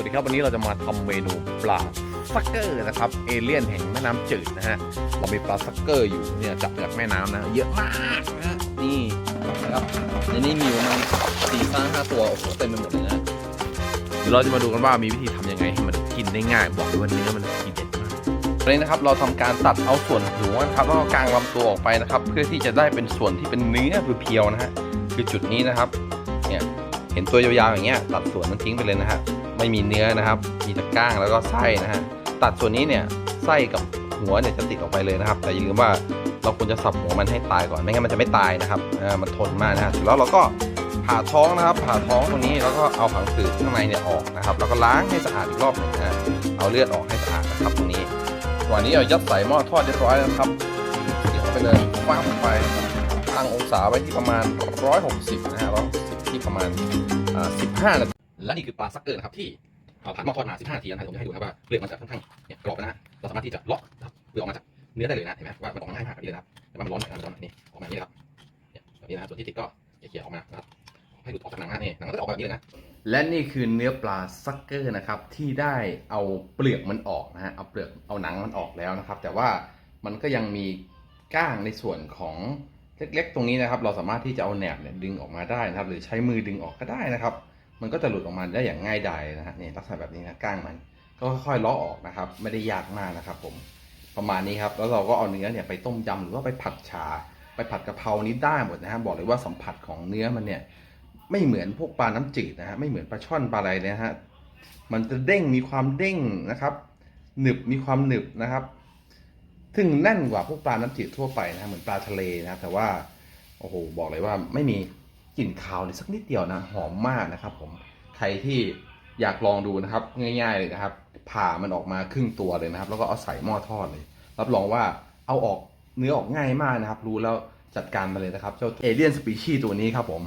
วัสดีครับวันนี้เราจะมาทำเมนูปลาซักเกอร์นะครับเอเลี่ยนแห่งแม่น้ำจืดนะฮะเรามีปลาซักเกอร์อยู่เนี่ยจับจากแม่น้ำนะเยอะมากนะฮะนี่นะครับในนี้มีประมาณสี่ห้าห้าตัวโอ้โหเต็มไปหมดเลยนะเดี๋ยวเราจะมาดูกันว่ามีวิธีทำยังไงให้มันกินได้ง่าย บอกเลยว่าเนื้อมันกินเด็ดมากตอนนี้นะครับเราทำการตัดเอาส่วนหัวนะครับแล้วก็กางลำตัวออกไปนะครับ เพื่อที่จะได้เป็นส่วนที่เป็นเนื้อเพียวๆนะฮะคือจุดนี้นะครับเนี่ยเห็นตัวยาวๆอย่างเงี้ยตัดส่วนนั้นทิ้งไปเลยนะฮะ ไม่มีเนื้อนะครับ มีแต่ก้างแล้วก็ไส้นะฮะตัดส่วนนี้เนี่ยไส้กับหัวเนี่ยจะติดออกไปเลยนะครับ แต่อย่าลืมว่าเราควรจะสับหัวมันให้ตายก่อนไม่งั้นมันจะไม่ตายนะครับอ่ามันทนมากนะฮะเสร็จแล้วเราก็ผ่าท้องนะครับ ผ่าท้องตรงนี้แล้วก็เอาผังผืดข้างในเนี่ยออกนะครับ แล้วก็ล้างให้สะอาดอีกรอบหนึ่งนะฮะเอาเลือดออกให้สะอาดนะครับตรงนี้วันนี้เอายัดใส่หม้อทอดเรียบร้อยแล้วนะครับเดี๋ยวเข้าไปเลยว่างลงไปตั้งองศาไว้ที่ประมาณ 160 นะฮะ160ที่ประมาณอ่า15 นาที และนี่คือปลาซักเกอร์นะครับที่เอาผ่านหม้อทอดมา 15นาทีนะครับผมจะให้ดูนะครับว่าเปลือกมันจะค่อนข้างเนี่ยกรอบนะฮะเราสามารถที่จะเลาะนะครับเปลือกออกมาจากเนื้อได้เลยนะเห็นไหมว่ามันออกมาง่ายมากแบบนี้เลยนะครับแต่ว่ามันร้อนหน่อยนะมันร้อนนี่ออกมาอย่างนี้นะครับเนี่ยแบบนี้นะส่วนที่ติดก็เขี่ยออกมานะครับให้ดูดออกจากหนังนะนี่หนังก็จะออกแบบนี้เลยนะและนี่คือเนื้อปลาซักเกอร์นะครับที่ได้เอาเปลือกมันออกนะฮะเอาเปลือกเอาหนังมันออกแล้วนะครับ แต่ว่ามันก็ยังมีก้างในส่วนของเล็กๆ ตรงนี้นะครับ เราสามารถที่จะเอาแหนบเนี่ยดึงออกมาได้นะครับ หรือใช้มือดึงออกก็ได้นะครับ มันก็จะหลุดออกมาได้อย่างง่ายดายนะฮะนี่ลักษณะแบบนี้นะก้างมัน ก็ค่อยๆเลาะออกนะครับ ไม่ได้ยากมากนะครับ ผมประมาณนี้ครับ แล้วเราก็เอาเนื้อเนี่ยไปต้มยำหรือว่าไปผัดชา ไปผัดกะเพรานี้ได้หมดนะฮะบอกเลยว่าสัมผัสของเนื้อมันเนี่ย ไม่เหมือนพวกปลาน้ำจืดนะฮะไม่เหมือนปลาช่อนปลาอะไรนะฮะมันจะเด้งมีความเด้งนะครับ หนึบมีความหนึบนะครับซึ่งแน่นกว่าพวกปลาน้ำจืดทั่วไปนะเหมือนปลาทะเลนะแต่ว่าโอ้โหบอกเลยว่าไม่มี กลิ่นคาวเลยสักนิดเดียวนะหอมมากนะครับ ผมใครที่อยากลองดูนะครับ ง่าย ๆ เลยนะครับ ผ่ามันออกมาครึ่งตัวเลยนะครับ แล้วก็เอาใส่หม้อทอดเลย รับรองว่าเอาออกเนื้อออกง่ายมากนะครับ รู้แล้วจัดการมาเลยนะครับเจ้าเอเลียนสปีชีตัวนี้ครับผม